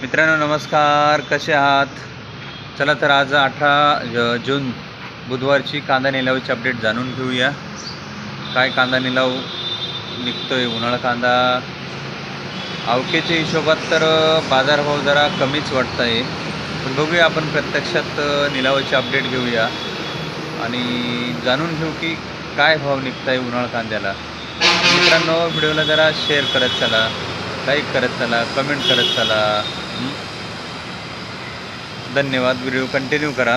मित्रांनो नमस्कार. कसे आहात? चला तर आज अठरा ज- जून बुधवारची कांदा निलावीची अपडेट जाणून घेऊया. काय कांदा निलाव निघतोय? उन्हाळा कांदा अवकेच्या हिशोबात तर बाजारभाव जरा कमीच वाटत आहे पण बघूया आपण प्रत्यक्षात निलावाची अपडेट घेऊया. आणि जाणून घेऊ की काय भाव निघत आहे उन्हाळा कांद्याला. मित्रांनो व्हिडिओला जरा शेअर करत चला. लाईक करत चला. कमेंट करत चला. धन्यवाद व्हिडिओ कंटिन्यू करा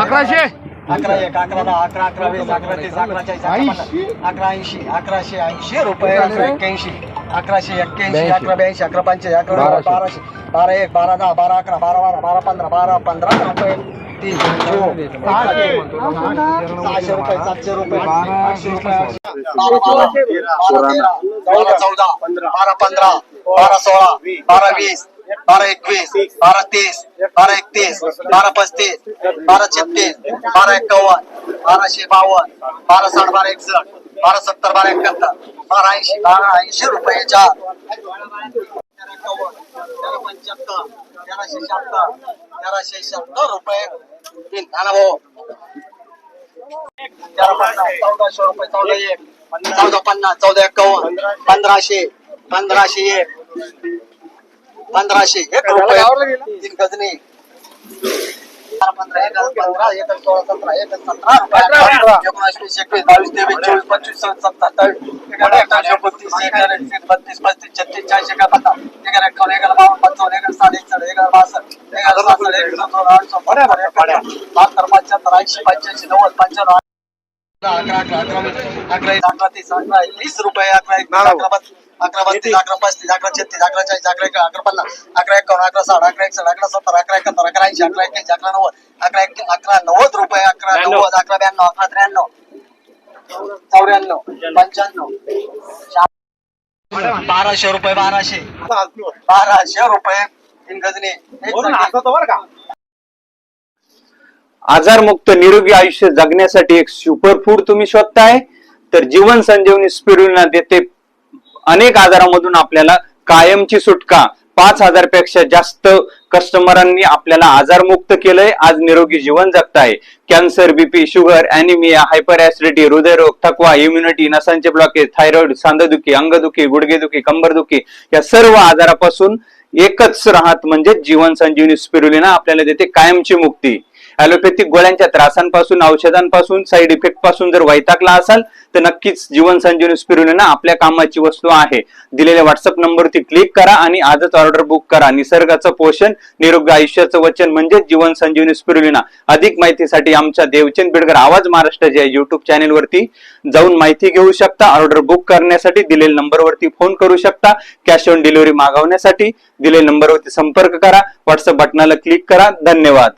अकराशे अकरा एक अकरा दहा अकरा अकरा वीस अकरा तीस अकरा चाळीस अकरा पन्नास अकरा ऐंशी अकराशे ऐंशी रुपये एक्क्याऐंशी अकराशे एक्क्याऐंशी अकरा ब्याऐंशी अकरा पंच्याऐंशी अकरा नव्वद, बाराशे बारा एक बारा दहा बारा अकरा बारा बारा बारा पंधरा बारा पंधरा रुपये सहाशे रुपये सातशे रुपये आठशे रुपये बारा पंधरा बारा सोळा बारा वीस बारा एकवीस बारा तीस बारा एकतीस बारा पस्तीस बारा छत्तीस बारा एक्कावन्न बाराशे बावन्न बारा साठ बारा एकसठ बारा सत्तर बारा एकाहत्तर बारा ऐंशी बारा ऐंशी रुपये चार. पंचाहत्तर तेरा पंच्याहत्तर तेराशे शहात्तर तेराशे शहात्तर रुपये. तीन नाना भाऊ. तेरा पन्नास चौदाशे रुपये चौदा एक चौदा पन्नास चौदा एक्कावन्न पंधराशे पंधराशे एक. पंधराशे. एक रुपये. तीन गजनी पंधरा एक पंधरा एक सोळा सतरा एक सतरा. एकोणीस वीस एकवीस बावीस तेवीस चोवीस पंचवीस सत्तर अठ्ठावीस एकोणीस एकतीस बत्तीस पस्तीस छत्तीस चाळीस एका पन्नास एकोण एकावन्न एकोण बावन्न पंचावन्न एकोण साठ एकसष्ट एकोण बासष्ट एकोण सहासष्ट एकोण सत्तर आठशे एकाहत्तर बहात्तर पंच्याहत्तर ऐंशी पंच्याऐंशी नव्वद पंच्याण्णव अकरा अकरा अकरा अकरा तीस अकरा वीस रुपये अकरा अकरा बत्तीस. अकरा बत्तीस अकरा पस्तीस अकरा छत्तीस अकरा चाळीस अकरा एक अकरा पन्नास अकरा एकावन्न अकरा साठ अकरा एकसष्ट अकरा सत्तर अकरा एकाहत्तर अकरा ऐंशी अकरा एक्क्याऐंशी अकरा नव्वद अकरा एक अकरा नव्वद रुपये अकरा नव्वद अकरा ब्याण्णव अकरा त्र्याण्णव चौऱ्याण्णव पंच्याण्णव. बाराशे रुपये बाराशे. बाराशे रुपये साठी. आजारमुक्त निरोगी आयुष्य जगण्यासाठी एक सुपरफूड तुम्ही शोधताय तर जीवन संजीवनी स्पिरुलिना देते अनेक आजारामधून आपल्याला कायमची सुटका. पाच हजारपेक्षा जास्त कस्टमरांनी आपल्याला आजारमुक्त केलंय. आज निरोगी जीवन जगताय. Cancer BP sugar anaemia hyperacidity हृदयरोग थकवा इम्युनिटी नसांचे ब्लॉकेज थायरॉइड सांधदुखी अंगदुखी गुडघेदुखी कंबरदुखी या सर्व आजारापासून एकच राहत म्हणजे जीवन संजीवनी स्पिरुलिना आपल्याला देते कायमची मुक्ती. ॲलोपॅथिक गोळ्यांच्या त्रासांपासून औषधांपासून साईड इफेक्टपासून जर वैतागला असाल तर नक्कीच जीवन संजीवनी स्पिरुलिना आपल्या कामाची वस्तू आहे. दिलेल्या व्हॉट्सअप नंबरवरती क्लिक करा आणि आजच ऑर्डर बुक करा. निसर्गाचं पोषण निरोग्य आयुष्याचं वचन म्हणजेच जीवन संजीवनी स्पिरुलिना अधिक माहितीसाठी आमच्या देवचंद बिडकर आवाज महाराष्ट्राच्या युट्यूब चॅनेलवरती जाऊन माहिती घेऊ शकता. ऑर्डर बुक करण्यासाठी दिलेल्या नंबरवरती फोन करू शकता. कॅश ऑन डिलिव्हरी मागवण्यासाठी दिलेल्या नंबरवरती संपर्क करा. व्हॉट्सअप बटनाला क्लिक करा. धन्यवाद.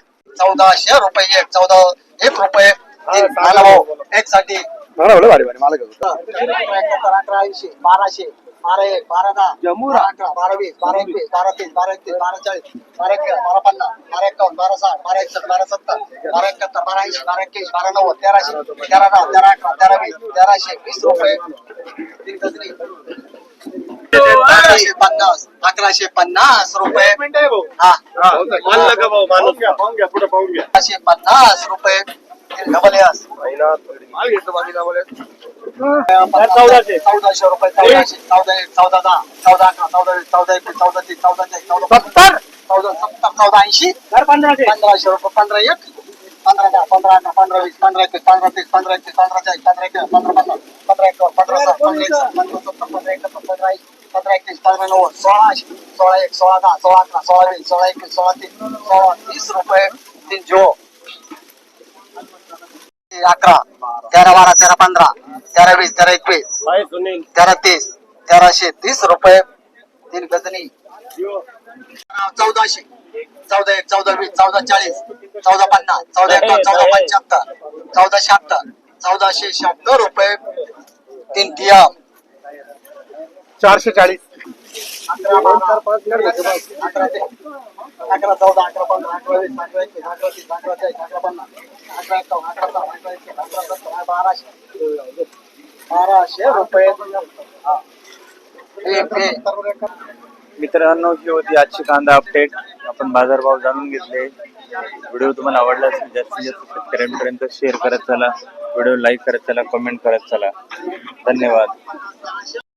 चौदाशे रुपये एक चौदा एक रुपये तीन नाना भाऊ एक साठी अकरा अकरा ऐंशी बाराशे बारा एक बारा दहा. बारा अकरा बारा वीस बारा एकवीस बारा तीस बारा एकतीस बारा चाळीस बारा एकवीस बारा पन्नास बारा एकावन्न बारा साठ बारा एकसष्ट बारा सत्तर बारा एकाहत्तर बारा ऐंशी बारा एक्क्याऐंशी बारा नव्वद तेराशे तेरा दहा तेरा अकरा तेरा वीस तेराशे वीस रुपये. अकराशे पन्नास अकराशे पन्नास रुपये. हा. अकराशे पन्नास रुपये. डबल एस चौदाशे. चौदाशे रुपये चौदाशे चौदा एक चौदा दहा चौदा अकरा चौदा चौदा एकवीस चौदा तीस चौदा चाळीस चौदा सत्तर. चौदा सत्तर चौदा ऐंशी. पंधराशे. रुपये पंधरा एक. पंधरा दहा पंधरा पंधरा वीस पंधरा एकवीस पंधरा तीस पंधरा एकतीस पंधरा चाळीस पंधरा एकवीस पंधरा पन्नास. पंधरा एकावन्न पंधरा पंधरा पंधरा सत्तर पंधरा एकाहत्तर पंधरा ऐंशी पंधरा नव्वद सोळा सोळा एक सोळा दहा सोळा अकरा सोळा वीस सोळा एकवीस सोळा तीस सोळा तीस रुपये तीन जो अकरा तेरा बारा तेरा पंधरा तेरा वीस तेरा एकवीस तेरा तीस तेराशे तीस रुपये तीन गजनी. चौदाशे चौदा एक चौदा वीस चौदा चाळीस चौदा पन्नास चौदा एक चौदा पंच्याहत्तर चौदा शहात्तर चौदाशे शहात्तर रुपये. तीन टीएम चारशे चाळीस. अकरा बारा अकरा ते अकरा चौदा अकरा पंधरा अकरा वीस अकरा एकवीस अकरा तीस अकरा चाळीस अकरा पन्नास अकरा एकावन्न अकरा साठ अकरा एकशे अकरा सत्तर बाराशे बाराशे रुपये मित्रांनो ही होती आजची कांदा अपडेट आपण बाजारभाव जाणून घेतले. व्हिडिओ तुम्हाला आवडला असेल जास्तीत जास्त शेतकऱ्यांपर्यंत शेअर करत चला. व्हिडिओ लाईक करत चला कमेंट करत चला. धन्यवाद.